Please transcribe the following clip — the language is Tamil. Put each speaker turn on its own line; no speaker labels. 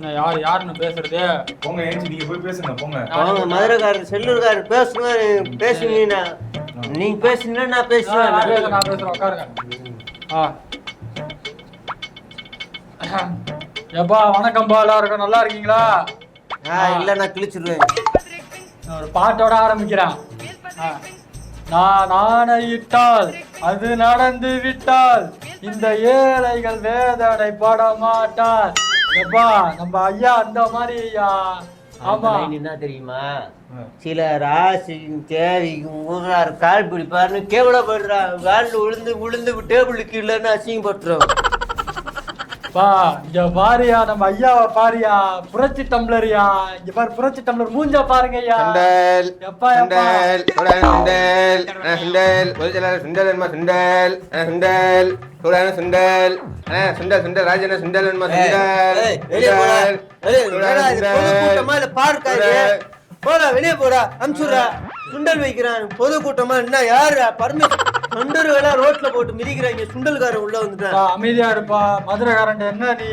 என்ன யார் யாருன்னு பேசுறது?
போங்க ஏஞ்சி நீங்க போய் பேசுங்க போங்க.
அவங்க மதுரைக்காரர் செல்லூர்காரர் பேசுங்க பேசுவீங்கன்னா நீங்க பேசுனீங்கன்னா நான்
நான் பேசுறேன், நான் பேசுறேன் உட்காருங்க. ஆ. எப்பா வணக்கம்பா எல்லாருக்கும். நல்லா இருக்கீங்களா?
ஆ இல்ல நான் கிழிச்சிருவேன்.
நான் ஒரு பாட்டோட ஆரம்பிக்கிறேன். ஆ. நான் ஆணையிட்டால் அது நடந்து விட்டால் இந்த ஏழைகள் வேதனை பட மாட்டார். எப்பா நம்ம ஐயா அந்த மாதிரி ஆமா.
என்ன தெரியுமா? சில ராசிக்கும் தேவைக்கும் ஊரார் கால் பிடிப்பாருன்னு கேவலப்படுறான் காலில் விழுந்து விழுந்து டேபிளுக்கு இல்லைன்னு அசிங்கப்பட்டுரும்
பா இங்க பாரியா நம்ம ஐயாவை பாரியா புரட்சி டம்ளரியா இங்க பாரு புரட்சி டம்ளர் மூஞ்ச பாருங்க ஐயா.
சுண்டல்
எப்பா
சுண்டல் சுண்டல் சுண்டல். பொதுச்செயலாளர் சுண்டல் சுண்டல் சுண்டல். சூடான சுண்டல் அண்ணா சுண்டல் சுண்டல். ராஜன சுண்டல் என்னமா சுண்டல் சுண்டல்.
போடா. வெளியே போடா. அனுப்பிச்சுடுறா சுண்டல் வைக்கிறான். பொது கூட்டமா என்ன யாரு பர்மிஷன். தொண்டர்கள் ரோட்ல போட்டு மிதிக்கிறாங்க. சுண்டல்காரன் உள்ள வந்துட்டான்.
அமைதியா இருப்பா. மதுரைக்காரன் என்ன நீ